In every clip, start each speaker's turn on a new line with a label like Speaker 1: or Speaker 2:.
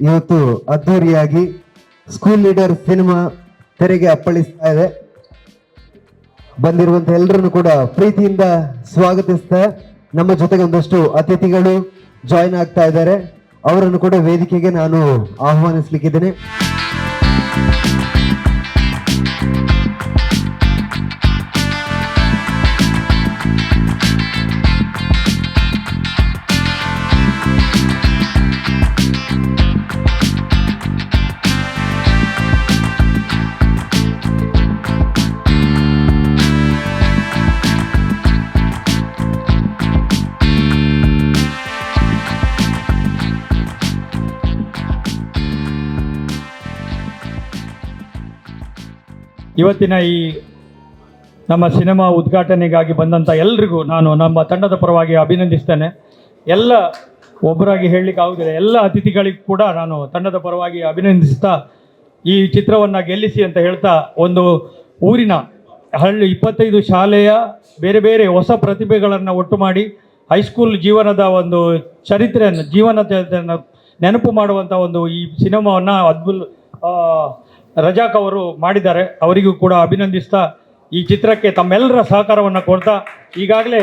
Speaker 1: ಇವತ್ತು ಅದ್ದೂರಿಯಾಗಿ school leader cinema ತೆರೆಗೆ ಅಪ್ಪಳಿಸ್ತಾ ಇದೆ. ಬಂದಿರುವಂತ ಎಲ್ಲರನ್ನು ಕೂಡ ಪ್ರೀತಿಯಿಂದ ಸ್ವಾಗತಿಸ್ತಾ ನಮ್ಮ ಜೊತೆಗೆ ಒಂದಷ್ಟು ಅತಿಥಿಗಳು ಜಾಯಿನ್ ಆಗ್ತಾ ಇದ್ದಾರೆ. ಅವರನ್ನು ಕೂಡ ವೇದಿಕೆಗೆ ನಾನು ಆಹ್ವಾನಿಸ್ಲಿಕ್ಕಿದ್ದೇನೆ.
Speaker 2: ಇವತ್ತಿನ ಈ ನಮ್ಮ ಸಿನಿಮಾ ಉದ್ಘಾಟನೆಗಾಗಿ ಬಂದಂಥ ಎಲ್ರಿಗೂ ನಾನು ನಮ್ಮ ತಂಡದ ಪರವಾಗಿ ಅಭಿನಂದಿಸ್ತೇನೆ. ಎಲ್ಲ ಒಬ್ಬರಾಗಿ ಹೇಳಲಿಕ್ಕೆ ಆಗೋದಿಲ್ಲ. ಎಲ್ಲ ಅತಿಥಿಗಳಿಗೂ ಕೂಡ ನಾನು ತಂಡದ ಪರವಾಗಿ ಅಭಿನಂದಿಸ್ತಾ ಈ ಚಿತ್ರವನ್ನು ಗೆಲ್ಲಿಸಿ ಅಂತ ಹೇಳ್ತಾ ಒಂದು ಊರಿನ ಹಳ್ಳಿ ಇಪ್ಪತ್ತೈದು ಶಾಲೆಯ ಬೇರೆ ಬೇರೆ ಹೊಸ ಪ್ರತಿಭೆಗಳನ್ನು ಒಟ್ಟು ಮಾಡಿ ಹೈಸ್ಕೂಲ್ ಜೀವನದ ಒಂದು ಚರಿತ್ರೆಯನ್ನು, ಜೀವನದ ನೆನಪು ಮಾಡುವಂಥ ಒಂದು ಈ ಸಿನಿಮಾವನ್ನು ಅದ್ಭುತ ರಜಾಕ್ ಅವರು ಮಾಡಿದ್ದಾರೆ. ಅವರಿಗೂ ಕೂಡ ಅಭಿನಂದಿಸ್ತಾ ಈ ಚಿತ್ರಕ್ಕೆ ತಮ್ಮೆಲ್ಲರ ಸಹಕಾರವನ್ನು ಕೊಡ್ತಾ ಈಗಾಗಲೇ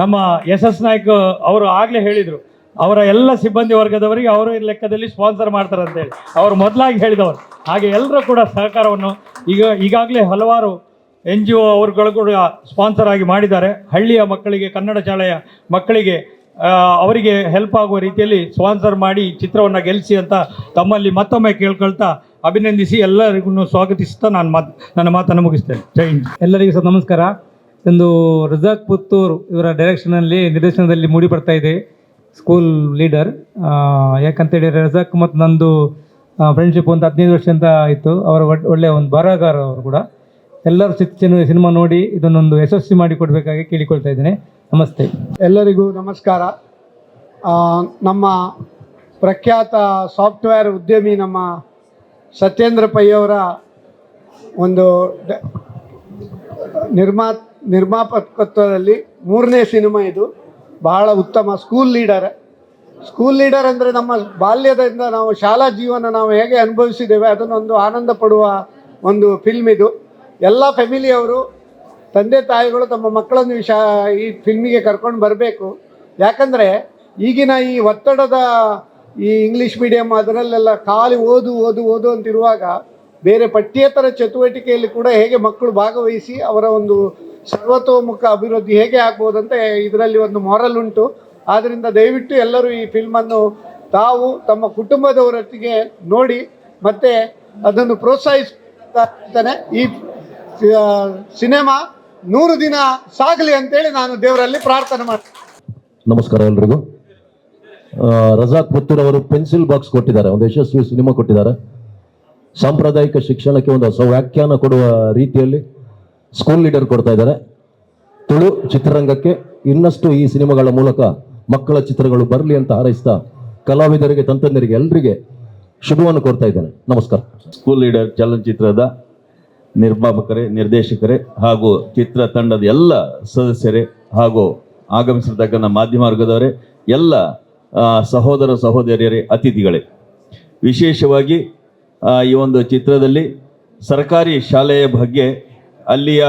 Speaker 2: ನಮ್ಮ ಎಸ್ ಎಸ್ ನಾಯ್ಕ್ ಅವರು ಆಗಲೇ ಹೇಳಿದರು. ಅವರ ಎಲ್ಲ ಸಿಬ್ಬಂದಿ ವರ್ಗದವರಿಗೆ ಅವರ ಲೆಕ್ಕದಲ್ಲಿ ಸ್ಪಾನ್ಸರ್ ಮಾಡ್ತಾರೆ ಅಂತೇಳಿ ಅವರು ಮೊದಲಾಗಿ ಹೇಳಿದವರು. ಹಾಗೆ ಎಲ್ಲರೂ ಕೂಡ ಸಹಕಾರವನ್ನು ಈಗ ಈಗಾಗಲೇ ಹಲವಾರು ಎನ್ ಜಿ ಓ ಅವರುಗಳು ಕೂಡ ಸ್ಪಾನ್ಸರ್ ಆಗಿ ಮಾಡಿದ್ದಾರೆ. ಹಳ್ಳಿಯ ಮಕ್ಕಳಿಗೆ, ಕನ್ನಡ ಶಾಲೆಯ ಮಕ್ಕಳಿಗೆ ಅವರಿಗೆ ಹೆಲ್ಪ್ ಆಗುವ ರೀತಿಯಲ್ಲಿ ಸ್ಪಾನ್ಸರ್ ಮಾಡಿ ಚಿತ್ರವನ್ನು ಗೆಲ್ಲಿಸಿ ಅಂತ ತಮ್ಮಲ್ಲಿ ಮತ್ತೊಮ್ಮೆ ಕೇಳ್ಕೊಳ್ತಾ ಅಭಿನಂದಿಸಿ ಎಲ್ಲರಿಗೂ ಸ್ವಾಗತಿಸ್ತಾ ನಾನು ಮಾತು ನನ್ನ ಮಾತನ್ನು ಮುಗಿಸ್ತೇನೆ. ಜೈ ಹಿಂದ್.
Speaker 3: ಎಲ್ಲರಿಗೂ ಸಹ ನಮಸ್ಕಾರ. ಒಂದು ರಜಾಕ್ ಪುತ್ತೂರು ಇವರ ಡೈರೆಕ್ಷನಲ್ಲಿ ನಿರ್ದೇಶನದಲ್ಲಿ ಮೂಡಿ ಬರ್ತಾ ಇದೆ. ಸ್ಕೂಲ್ ಲೀಡರ್ ಯಾಕಂತೇಳಿ ರಜಾಕ್ ಮತ್ತು ನಂದು ಫ್ರೆಂಡ್ಶಿಪ್ ಒಂದು ಹದಿನೈದು ವರ್ಷ ಅಂತ ಇತ್ತು ಅವರ ಒಳ್ಳೆಯ ಒಂದು ಬರಹಗಾರ ಅವರು ಕೂಡ. ಎಲ್ಲರೂ ಸಿಕ್ಕ ಸಿನಿಮಾ ನೋಡಿ ಇದನ್ನೊಂದು ಯಶಸ್ವಿ ಮಾಡಿ ಕೊಡಬೇಕಾಗಿ ಕೇಳಿಕೊಳ್ತಾ ಇದ್ದೇನೆ. ನಮಸ್ತೆ.
Speaker 4: ಎಲ್ಲರಿಗೂ ನಮಸ್ಕಾರ. ನಮ್ಮ ಪ್ರಖ್ಯಾತ ಸಾಫ್ಟ್ವೇರ್ ಉದ್ಯಮಿ ನಮ್ಮ ಸತ್ಯೇಂದ್ರ ಪೈ ಅವರ ಒಂದು ನಿರ್ಮಾ, ನಿರ್ಮಾಪಕತ್ವದಲ್ಲಿ ಮೂರನೇ ಸಿನಿಮಾ ಇದು. ಬಹಳ ಉತ್ತಮ ಸ್ಕೂಲ್ ಲೀಡರ್. ಸ್ಕೂಲ್ ಲೀಡರ್ ಅಂದರೆ ನಮ್ಮ ಬಾಲ್ಯದಿಂದ ನಾವು ಶಾಲಾ ಜೀವನ ನಾವು ಹೇಗೆ ಅನುಭವಿಸಿದ್ದೇವೆ ಅದನ್ನೊಂದು ಆನಂದ ಪಡುವ ಒಂದು ಫಿಲ್ಮ್ ಇದು. ಎಲ್ಲ ಫ್ಯಾಮಿಲಿಯವರು ತಂದೆ ತಾಯಿಗಳು ತಮ್ಮ ಮಕ್ಕಳನ್ನು ಶಾ, ಈ ಫಿಲ್ಮಿಗೆ ಕರ್ಕೊಂಡು ಬರಬೇಕು. ಯಾಕಂದರೆ ಈಗಿನ ಈ ಒತ್ತಡದ ಈ ಇಂಗ್ಲಿಷ್ ಮೀಡಿಯಂ ಅದರಲ್ಲೆಲ್ಲ ಖಾಲಿ ಓದು ಓದು ಓದು ಅಂತಿರುವಾಗ ಬೇರೆ ಪಠ್ಯೇತರ ಚಟುವಟಿಕೆಯಲ್ಲಿ ಕೂಡ ಹೇಗೆ ಮಕ್ಕಳು ಭಾಗವಹಿಸಿ ಅವರ ಒಂದು ಸರ್ವತೋಮುಖ ಅಭಿವೃದ್ಧಿ ಹೇಗೆ ಆಗ್ಬೋದಂತ ಇದರಲ್ಲಿ ಒಂದು ಮೊರಲ್ ಉಂಟು. ಆದ್ದರಿಂದ ದಯವಿಟ್ಟು ಎಲ್ಲರೂ ಈ ಫಿಲ್ಮನ್ನು ತಾವು ತಮ್ಮ ಕುಟುಂಬದವರೊಟ್ಟಿಗೆ ನೋಡಿ ಮತ್ತೆ ಅದನ್ನು ಪ್ರೋತ್ಸಾಹಿಸ್ತಾನೆ ಈ ಸಿನಿಮಾ ನೂರು ದಿನ ಸಾಗಲಿ ಅಂತೇಳಿ ನಾನು ದೇವರಲ್ಲಿ ಪ್ರಾರ್ಥನೆ ಮಾಡ್ತೀನಿ.
Speaker 5: ನಮಸ್ಕಾರ ಎಲ್ರಿಗೂ. ರಜಾಕ್ ಪುತ್ತೂರ್ ಅವರು ಪೆನ್ಸಿಲ್ ಬಾಕ್ಸ್ ಕೊಟ್ಟಿದ್ದಾರೆ, ಒಂದು ಯಶಸ್ವಿ ಸಿನಿಮಾ ಕೊಟ್ಟಿದ್ದಾರೆ. ಸಾಂಪ್ರದಾಯಿಕ ಶಿಕ್ಷಣಕ್ಕೆ ಒಂದು ಹೊಸ ವ್ಯಾಖ್ಯಾನ ಕೊಡುವ ರೀತಿಯಲ್ಲಿ ಸ್ಕೂಲ್ ಲೀಡರ್ ಕೊಡ್ತಾ ಇದ್ದಾರೆ. ತುಳು ಚಿತ್ರರಂಗಕ್ಕೆ ಇನ್ನಷ್ಟು ಈ ಸಿನಿಮಾಗಳ ಮೂಲಕ ಮಕ್ಕಳ ಚಿತ್ರಗಳು ಬರಲಿ ಅಂತ ಹಾರೈಸ್ತಾ ಕಲಾವಿದರಿಗೆ, ತಂತ್ರಜ್ಞರಿಗೆ ಎಲ್ರಿಗೆ ಶುಭವನ್ನು ಕೋರ್ತಾ ಇದ್ದೇನೆ. ನಮಸ್ಕಾರ.
Speaker 6: ಸ್ಕೂಲ್ ಲೀಡರ್ ಚಲನಚಿತ್ರದ ನಿರ್ಮಾಪಕರೇ, ನಿರ್ದೇಶಕರೇ ಹಾಗೂ ಚಿತ್ರ ತಂಡದ ಎಲ್ಲ ಸದಸ್ಯರೇ ಹಾಗೂ ಆಗಮಿಸಿರ್ತಕ್ಕಂಥ ಮಾಧ್ಯಮ ವರ್ಗದವರೇ, ಎಲ್ಲ ಸಹೋದರ ಸಹೋದರಿಯರೇ, ಅತಿಥಿಗಳೇ. ವಿಶೇಷವಾಗಿ ಈ ಒಂದು ಚಿತ್ರದಲ್ಲಿ ಸರ್ಕಾರಿ ಶಾಲೆಯ ಬಗ್ಗೆ, ಅಲ್ಲಿಯ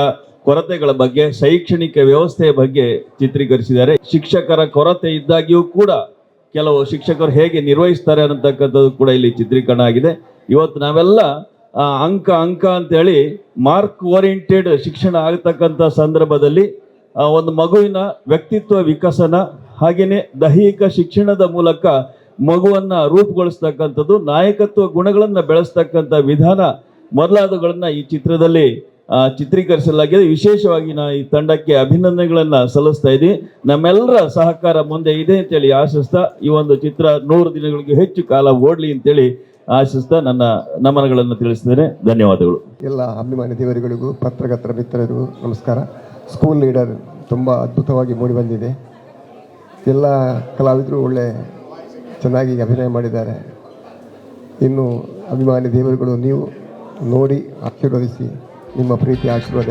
Speaker 6: ಕೊರತೆಗಳ ಬಗ್ಗೆ, ಶೈಕ್ಷಣಿಕ ವ್ಯವಸ್ಥೆಯ ಬಗ್ಗೆ ಚಿತ್ರೀಕರಿಸಿದ್ದಾರೆ. ಶಿಕ್ಷಕರ ಕೊರತೆ ಇದ್ದಾಗಿಯೂ ಕೂಡ ಕೆಲವು ಶಿಕ್ಷಕರು ಹೇಗೆ ನಿರ್ವಹಿಸ್ತಾರೆ ಅನ್ನತಕ್ಕಂಥದ್ದು ಕೂಡ ಇಲ್ಲಿ ಚಿತ್ರೀಕರಣ ಆಗಿದೆ. ಇವತ್ತು ನಾವೆಲ್ಲ ಅಂಕ ಅಂಕ ಅಂತೇಳಿ ಮಾರ್ಕ್ ಓರಿಯೆಂಟೆಡ್ ಶಿಕ್ಷಣ ಆಗತಕ್ಕಂಥ ಸಂದರ್ಭದಲ್ಲಿ ಒಂದು ಮಗುವಿನ ವ್ಯಕ್ತಿತ್ವ ವಿಕಸನ ಹಾಗೆಯೇ ದೈಹಿಕ ಶಿಕ್ಷಣದ ಮೂಲಕ ಮಗುವನ್ನು ರೂಪುಗೊಳಿಸ್ತಕ್ಕಂಥದ್ದು, ನಾಯಕತ್ವ ಗುಣಗಳನ್ನು ಬೆಳೆಸ್ತಕ್ಕಂಥ ವಿಧಾನ ಮೊದಲಾದವುಗಳನ್ನು ಈ ಚಿತ್ರದಲ್ಲಿ ಚಿತ್ರೀಕರಿಸಲಾಗಿದೆ. ವಿಶೇಷವಾಗಿ ನಾ ಈ ತಂಡಕ್ಕೆ ಅಭಿನಂದನೆಗಳನ್ನು ಸಲ್ಲಿಸ್ತಾ ಇದ್ದೀನಿ. ನಮ್ಮೆಲ್ಲರ ಸಹಕಾರ ಮುಂದೆ ಇದೆ ಅಂತೇಳಿ ಆಶಿಸ್ತಾ. ಈ ಒಂದು ಚಿತ್ರ ನೂರು ದಿನಗಳಿಗೆ ಹೆಚ್ಚು ಕಾಲ ಓಡಲಿ ಅಂತೇಳಿ ಆಶಿಸ್ತಾ. ನನ್ನ ನಮನಗಳನ್ನು ತಿಳಿಸ್ತೇನೆ ಧನ್ಯವಾದಗಳು.
Speaker 7: ಎಲ್ಲ ಅಭಿಮಾನಿ ದೇವರುಗಳಿಗೂ ಪತ್ರಕರ್ತರ ಮಿತ್ರರಿಗೂ ನಮಸ್ಕಾರ. ಸ್ಕೂಲ್ ಲೀಡರ್ ತುಂಬ ಅದ್ಭುತವಾಗಿ ಮೂಡಿಬಂದಿದೆ ಎಲ್ಲ ಕಲಾವಿದರು ಒಳ್ಳೆ ಚೆನ್ನಾಗಿ ಅಭಿನಯ ಮಾಡಿದ್ದಾರೆ. ಇನ್ನು ಅಭಿಮಾನಿ ದೇವರುಗಳು ನೀವು ನೋಡಿ ಆಶೀರ್ವದಿಸಿ, ನಿಮ್ಮ ಪ್ರೀತಿ ಆಶೀರ್ವಾದ